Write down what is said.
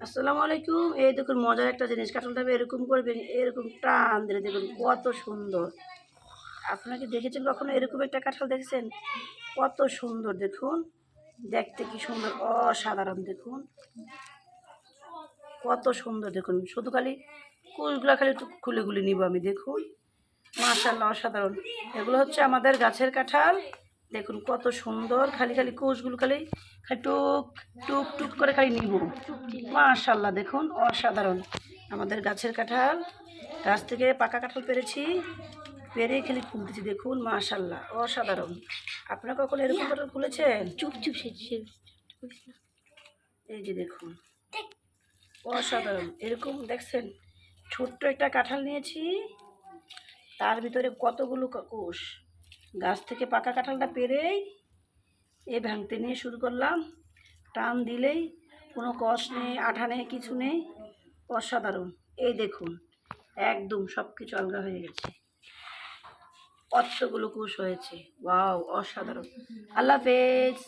আসসালামু আলাইকুম। এই দেখুন, মজার একটা জিনিস কাঁঠালটা এরকম করবেন এরকম টান দিলে দেখুন কত সুন্দর। আপনাকে দেখেছেন কখনো এরকম একটা কাঁঠাল দেখেছেন? কত সুন্দর, দেখুন। দেখতে কি সুন্দর, অসাধারণ, দেখুন। কত সুন্দর, দেখুন। শুধু খালি কুলগুলো খালি একটু খুলে খুলে নিব আমি, দেখুন। মাশাল্লাহ অসাধারণ। এগুলো হচ্ছে আমাদের গাছের কাঁঠাল। দেখুন কত সুন্দর খালি খালি কোষগুলো খালি খালি টুক টুক টুক করে খালি নিব। মাশাল্লাহ দেখুন অসাধারণ। আমাদের গাছের কাঁঠাল গাছ থেকে পাকা কাঁঠাল পেরেছি পেরে খালি খুলতেছি দেখুন মাশাল্লাহ অসাধারণ। আপনারা কখন এরকম কাঁঠাল খুলেছেন? চুপ চুপ এই যে দেখুন অসাধারণ। এরকম দেখছেন ছোট্ট একটা কাঁঠাল নিয়েছি তার ভিতরে কতগুলো কোষ? গাছ থেকে পাকা কাঁঠালটা পেরেই এ ভাঙতে নিয়ে শুরু করলাম। টান দিলেই কোনো কষ নেই, আঠা নেই, কিছু নেই। অসাধারণ। এই দেখুন, একদম সব কিছু আলগা হয়ে গেছে। অর্থগুলো কুশ হয়েছে। ওয়াও, অসাধারণ। আল্লাহ হাফেজ।